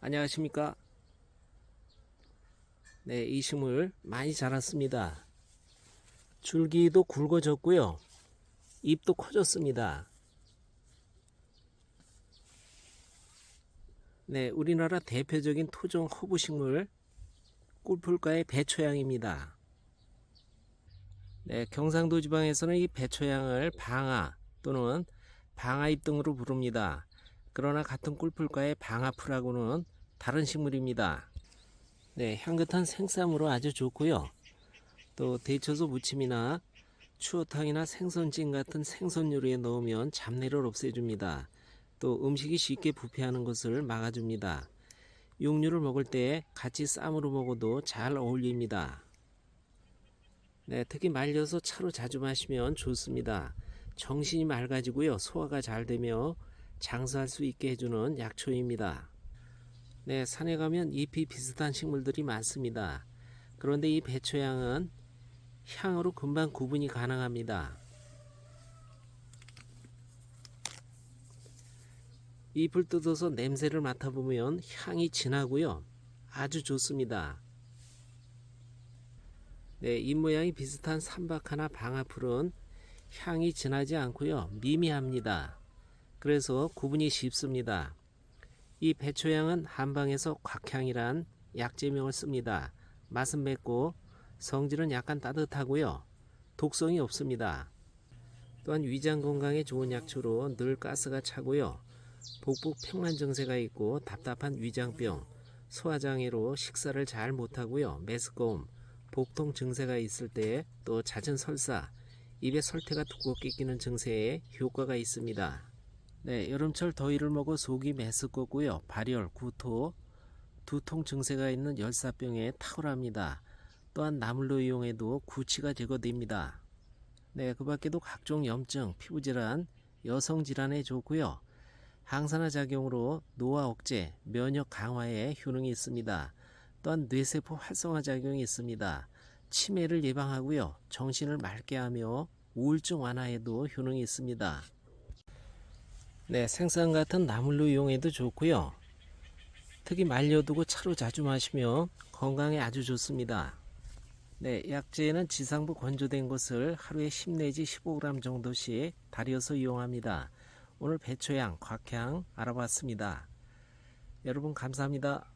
안녕하십니까? 네, 이 식물 많이 자랐습니다. 줄기도 굵어졌고요. 잎도 커졌습니다. 네, 우리나라 대표적인 토종 허브 식물 꿀풀과의 배초향입니다. 네, 경상도 지방에서는 이 배초향을 방아 또는 방아잎 등으로 부릅니다. 그러나 같은 꿀풀과의 방아풀하고는 다른 식물입니다. 네, 향긋한 생쌈으로 아주 좋고요. 또 데쳐서 무침이나 추어탕이나 생선찜 같은 생선 요리에 넣으면 잡내를 없애줍니다. 또 음식이 쉽게 부패하는 것을 막아줍니다. 육류를 먹을 때 같이 쌈으로 먹어도 잘 어울립니다. 네, 특히 말려서 차로 자주 마시면 좋습니다. 정신이 맑아지고요. 소화가 잘 되며 장수할 수 있게 해주는 약초입니다. 네, 산에 가면 잎이 비슷한 식물들이 많습니다. 그런데 이 배초향은 향으로 금방 구분이 가능합니다. 잎을 뜯어서 냄새를 맡아보면 향이 진하고요. 아주 좋습니다. 네, 잎 모양이 비슷한 삼박하나 방아풀은 향이 진하지 않고요. 미미합니다. 그래서 구분이 쉽습니다. 이 배초향은 한방에서 곽향이란 약제명을 씁니다. 맛은 맵고 성질은 약간 따뜻하고요. 독성이 없습니다. 또한 위장 건강에 좋은 약초로 늘 가스가 차고요. 복부 평만 증세가 있고 답답한 위장병, 소화장애로 식사를 잘 못하고요. 메스꺼움, 복통 증세가 있을 때 또 잦은 설사, 입에 설태가 두껍게 끼는 증세에 효과가 있습니다. 네, 여름철 더위를 먹어 속이 메스껍고요. 발열, 구토, 두통 증세가 있는 열사병에 탁월합니다. 또한 나물로 이용해도 구취가 제거됩니다. 네, 그 밖에도 각종 염증, 피부질환, 여성 질환에 좋고요. 항산화 작용으로 노화 억제, 면역 강화에 효능이 있습니다. 또한 뇌세포 활성화 작용이 있습니다. 치매를 예방하고요. 정신을 맑게 하며 우울증 완화에도 효능이 있습니다. 네, 생선 같은 나물로 이용해도 좋고요. 특히 말려두고 차로 자주 마시면 건강에 아주 좋습니다. 네, 약재는 지상부 건조된 것을 하루에 10 내지 15g 정도씩 달여서 이용합니다. 오늘 배초향, 곽향 알아봤습니다. 여러분 감사합니다.